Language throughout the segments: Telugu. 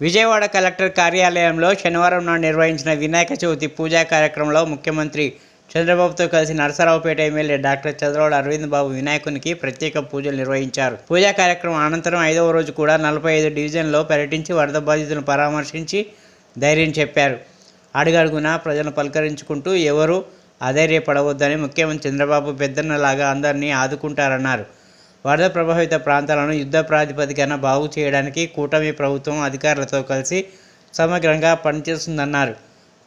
విజయవాడ కలెక్టర్ కార్యాలయంలో శనివారం నాడు నిర్వహించిన వినాయక చవితి పూజా కార్యక్రమంలో ముఖ్యమంత్రి చంద్రబాబుతో కలిసి నరసరావుపేట ఎమ్మెల్యే డాక్టర్ చంద్రబాబు అరవింద్ బాబు వినాయకునికి ప్రత్యేక పూజలు నిర్వహించారు. పూజా కార్యక్రమం అనంతరం ఐదవ రోజు కూడా నలభై ఐదు డివిజన్లో పర్యటించి వరద బాధితులను పరామర్శించి ధైర్యం చెప్పారు. అడుగడుగునా ప్రజలను పలకరించుకుంటూ ఎవరు అధైర్యపడవద్దని ముఖ్యమంత్రి చంద్రబాబు పెద్దన్నలాగా అందరినీ ఆదుకుంటారన్నారు. వరద ప్రభావిత ప్రాంతాలను యుద్ధ ప్రాతిపదికన బాగు చేయడానికి కూటమి ప్రభుత్వం అధికారులతో కలిసి సమగ్రంగా పనిచేస్తుందన్నారు.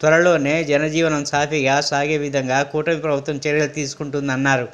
త్వరలోనే జనజీవనం సాఫీగా సాగే విధంగా కూటమి ప్రభుత్వం చర్యలు తీసుకుంటుందన్నారు.